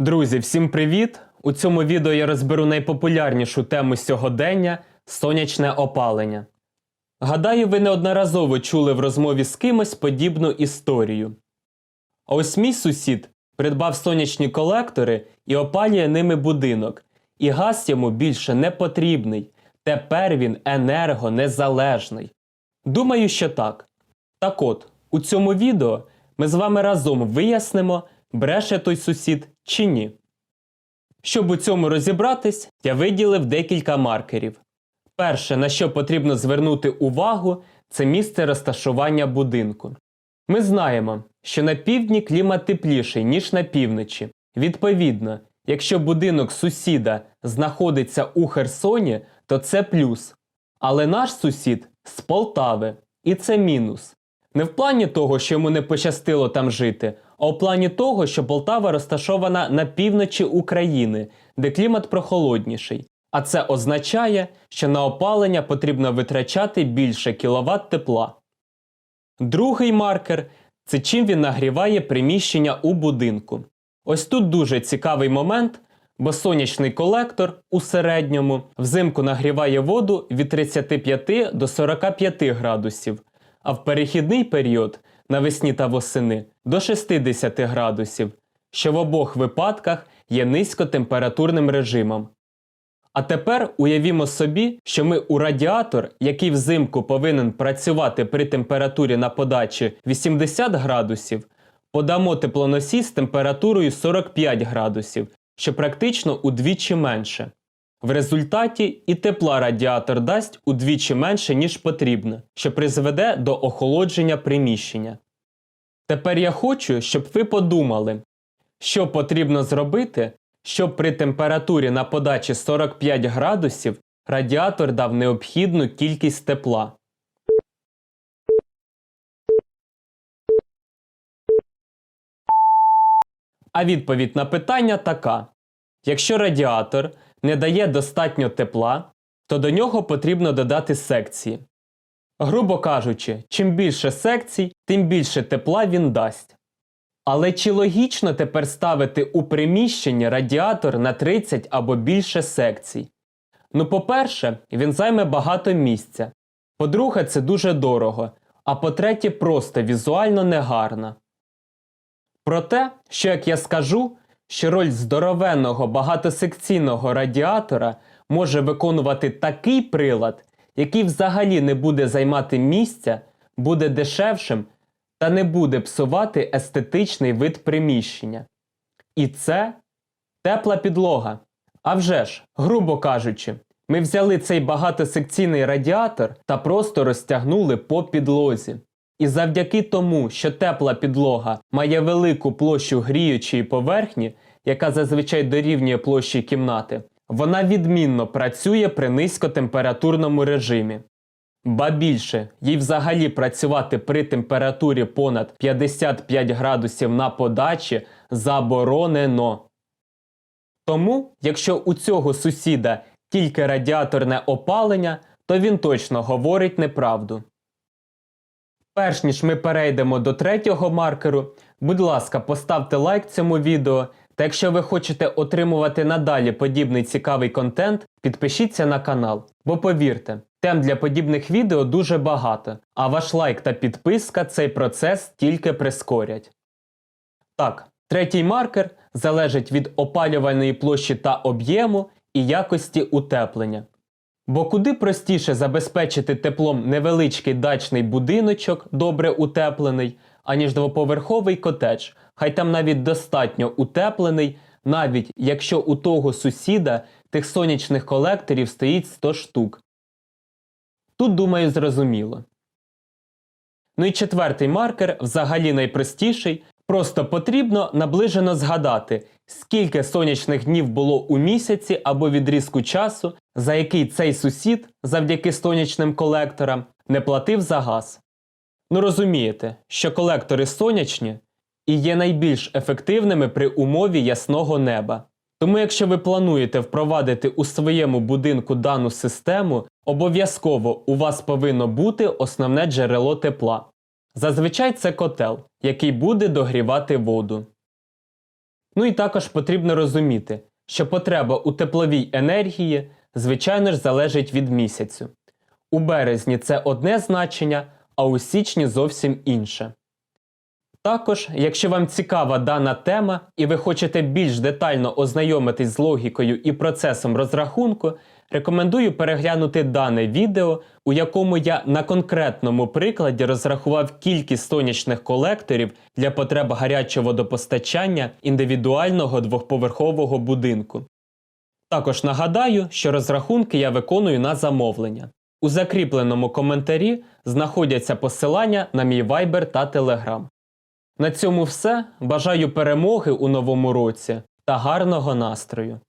Друзі, всім привіт! У цьому відео я розберу найпопулярнішу тему сьогодення сонячне опалення. Гадаю, ви неодноразово чули в розмові з кимось подібну історію. А ось мій сусід придбав сонячні колектори і опалює ними будинок, і газ йому більше не потрібний. Тепер він енергонезалежний. Думаю, що так. Так от, у цьому відео ми з вами разом вияснимо, бреше той сусід чи ні. Щоб у цьому розібратись, я виділив декілька маркерів. Перше, на що потрібно звернути увагу, це місце розташування будинку. Ми знаємо, що на півдні клімат тепліший, ніж на півночі. Відповідно, якщо будинок сусіда знаходиться у Херсоні, то це плюс. Але наш сусід з Полтави, і це мінус. Не в плані того, що йому не пощастило там жити, а у плані того, що Полтава розташована на півночі України, де клімат прохолодніший. А це означає, що на опалення потрібно витрачати більше кіловат тепла. Другий маркер це чим він нагріває приміщення у будинку. Ось тут дуже цікавий момент, бо сонячний колектор у середньому взимку нагріває воду від 35 до 45 градусів, а в перехідний період навесні та восени до 60 градусів, що в обох випадках є низькотемпературним режимом. А тепер уявімо собі, що ми у радіатор, який взимку повинен працювати при температурі на подачі 80 градусів, подамо теплоносій з температурою 45 градусів, що практично удвічі менше. В результаті і тепла радіатор дасть удвічі менше, ніж потрібно, що призведе до охолодження приміщення. Тепер я хочу, щоб ви подумали, що потрібно зробити, щоб при температурі на подачі 45 градусів радіатор дав необхідну кількість тепла. А відповідь на питання така: якщо радіатор не дає достатньо тепла, то до нього потрібно додати секції. Грубо кажучи, чим більше секцій, тим більше тепла він дасть. Але чи логічно тепер ставити у приміщенні радіатор на 30 або більше секцій? Ну, по-перше, він займе багато місця. По-друге, це дуже дорого. А по-третє, просто візуально негарно. Проте, що як я скажу, що роль здоровенного багатосекційного радіатора може виконувати такий прилад, який взагалі не буде займати місця, буде дешевшим та не буде псувати естетичний вид приміщення. І це тепла підлога. А вже ж, грубо кажучи, ми взяли цей багатосекційний радіатор та просто розтягнули по підлозі. І завдяки тому, що тепла підлога має велику площу гріючої поверхні, яка зазвичай дорівнює площі кімнати, вона відмінно працює при низькотемпературному режимі. Ба більше, їй взагалі працювати при температурі понад 55 градусів на подачі заборонено. Тому, якщо у цього сусіда тільки радіаторне опалення, то він точно говорить неправду. Перш ніж ми перейдемо до третього маркеру, будь ласка, поставте лайк цьому відео. Та якщо ви хочете отримувати надалі подібний цікавий контент, підпишіться на канал. Бо повірте, тем для подібних відео дуже багато, а ваш лайк та підписка цей процес тільки прискорять. Так, третій маркер залежить від опалювальної площі та об'єму і якості утеплення. Бо куди простіше забезпечити теплом невеличкий дачний будиночок, добре утеплений, аніж двоповерховий котедж, хай там навіть достатньо утеплений, навіть якщо у того сусіда тих сонячних колекторів стоїть 100 штук. Тут, думаю, зрозуміло. Ну і четвертий маркер, взагалі найпростіший, просто потрібно наближено згадати, скільки сонячних днів було у місяці або відрізку часу, за який цей сусід, завдяки сонячним колекторам, не платив за газ. Ну розумієте, що колектори сонячні і є найбільш ефективними при умові ясного неба. Тому, якщо ви плануєте впровадити у своєму будинку дану систему, обов'язково у вас повинно бути основне джерело тепла. Зазвичай це котел, який буде догрівати воду. Ну і також потрібно розуміти, що потреба у тепловій енергії, звичайно ж, залежить від місяцю. У березні це одне значення, а у січні зовсім інше. Також, якщо вам цікава дана тема і ви хочете більш детально ознайомитись з логікою і процесом розрахунку, рекомендую переглянути дане відео, у якому я на конкретному прикладі розрахував кількість сонячних колекторів для потреб гарячого водопостачання індивідуального двохповерхового будинку. Також нагадаю, що розрахунки я виконую на замовлення. У закріпленому коментарі знаходяться посилання на мій Viber та Telegram. На цьому все. Бажаю перемоги у новому році та гарного настрою!